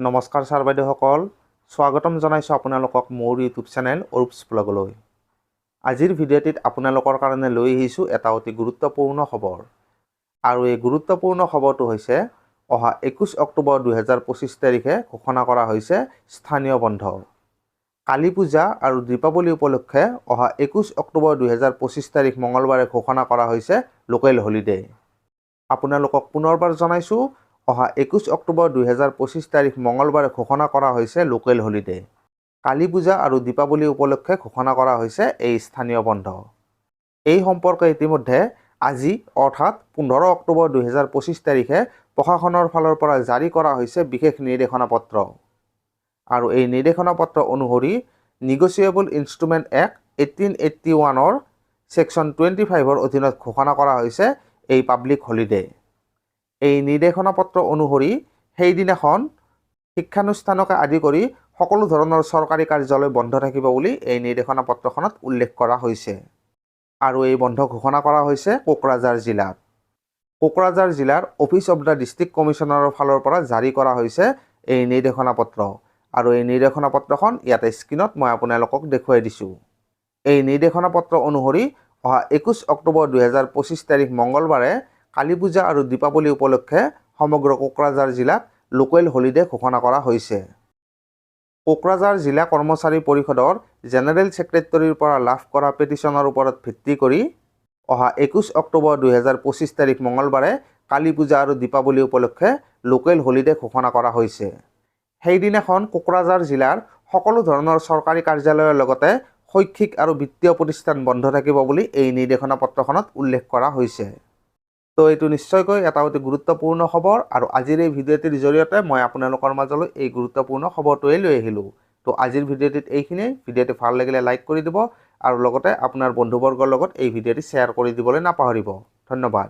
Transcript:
নমস্কাৰ ছাৰ বাইদেউসকল স্বাগতম জনাইছোঁ আপোনালোকক মোৰ ইউটিউব চেনেল অৰুপছ ব্লগলৈ। আজিৰ ভিডিঅ'টিত আপোনালোকৰ কাৰণে লৈ আহিছোঁ এটা অতি গুৰুত্বপূৰ্ণ খবৰ। আৰু এই গুৰুত্বপূৰ্ণ খবৰটো হৈছে অহা একৈছ অক্টোবৰ দুহেজাৰ পঁচিছ তাৰিখে ঘোষণা কৰা হৈছে স্থানীয় বন্ধ। কালী পূজা আৰু দীপাৱলী উপলক্ষে অহা একৈছ অক্টোবৰ দুহেজাৰ পঁচিছ তাৰিখ মঙলবাৰে ঘোষণা কৰা হৈছে লোকেল হলিডে। আপোনালোকক পুনৰবাৰ জনাইছোঁ অহা একৈছ অক্টোবৰ দুহেজাৰ পঁচিছ তাৰিখ মঙলবাৰে ঘোষণা কৰা হৈছে লোকেল হলিডে। কালী পূজা আৰু দীপাৱলী উপলক্ষে ঘোষণা কৰা হৈছে এই স্থানীয় বন্ধ। এই সম্পৰ্কে ইতিমধ্যে আজি অৰ্থাৎ পোন্ধৰ অক্টোবৰ দুহেজাৰ পঁচিছ তাৰিখে প্ৰশাসনৰ ফালৰ পৰা জাৰি কৰা হৈছে বিশেষ নিৰ্দেশনা পত্ৰ। আৰু এই নিৰ্দেশনা পত্ৰ অনুসৰি negotiable instrument act eighteen eighty ওৱানৰ ছেকশ্যন টুৱেণ্টি ফাইভৰ অধীনত ঘোষণা কৰা হৈছে এই পাব্লিক হলিডে। এই নিৰ্দেশনা পত্ৰ অনুসৰি সেইদিনাখন শিক্ষানুষ্ঠানকে আদি কৰি সকলো ধৰণৰ চৰকাৰী কাৰ্যালয় বন্ধ থাকিব বুলি এই নিৰ্দেশনা পত্ৰখনত উল্লেখ কৰা হৈছে। আৰু এই বন্ধ ঘোষণা কৰা হৈছে কোকৰাঝাৰ জিলাত। কোকৰাঝাৰ জিলাৰ অফিচ অৱ দ্য ডিষ্ট্ৰিক্ট কমিশ্যনাৰৰ ফালৰ পৰা জাৰি কৰা হৈছে এই নিৰ্দেশনা পত্ৰ আৰু এই নিৰ্দেশনা পত্ৰখন ইয়াতে স্ক্ৰীণত মই আপোনালোকক দেখুৱাই দিছোঁ। এই নিৰ্দেশনা পত্ৰ অনুসৰি অহা একৈছ অক্টোবৰ দুহেজাৰ পঁচিছ তাৰিখ মঙলবাৰে কালী পূজা আৰু দীপাৱলী উপলক্ষে সমগ্ৰ কোকৰাঝাৰ জিলাত লোকেল হলিডে ঘোষণা কৰা হৈছে। কোকৰাঝাৰ জিলা কৰ্মচাৰী পৰিষদৰ জেনেৰেল ছেক্ৰেটৰীৰ পৰা লাভ কৰা পেটিশ্যনৰ ওপৰত ভিত্তি কৰি অহা একৈছ অক্টোবৰ দুহেজাৰ পঁচিছ তাৰিখ মঙলবাৰে কালী পূজা আৰু দীপাৱলী উপলক্ষে লোকেল হলিডে ঘোষণা কৰা হৈছে। সেইদিনাখন কোকৰাঝাৰ জিলাৰ সকলো ধৰণৰ চৰকাৰী কাৰ্যালয়ৰ লগতে শৈক্ষিক আৰু বিত্তীয় প্ৰতিষ্ঠান বন্ধ থাকিব বুলি এই নিৰ্দেশনা পত্ৰখনত উল্লেখ কৰা হৈছে। তো এইটো নিশ্চয়কৈ এটা অতি গুৰুত্বপূৰ্ণ খবৰ আৰু আজিৰ এই ভিডিঅ'টিৰ জৰিয়তে মই আপোনালোকৰ মাজলৈ এই গুৰুত্বপূৰ্ণ খবৰটোৱেই লৈ আহিলোঁ। তো আজিৰ ভিডিঅ'টিত এইখিনিয়ে। ভিডিঅ'টি ভালো লাগিলে লাইক কৰি দিব আৰু লগতে আপোনাৰ বন্ধুবৰ্গৰ লগত এই ভিডিঅ'টি শ্বেয়াৰ কৰি দিবলৈ নাপাহৰিব। ধন্যবাদ।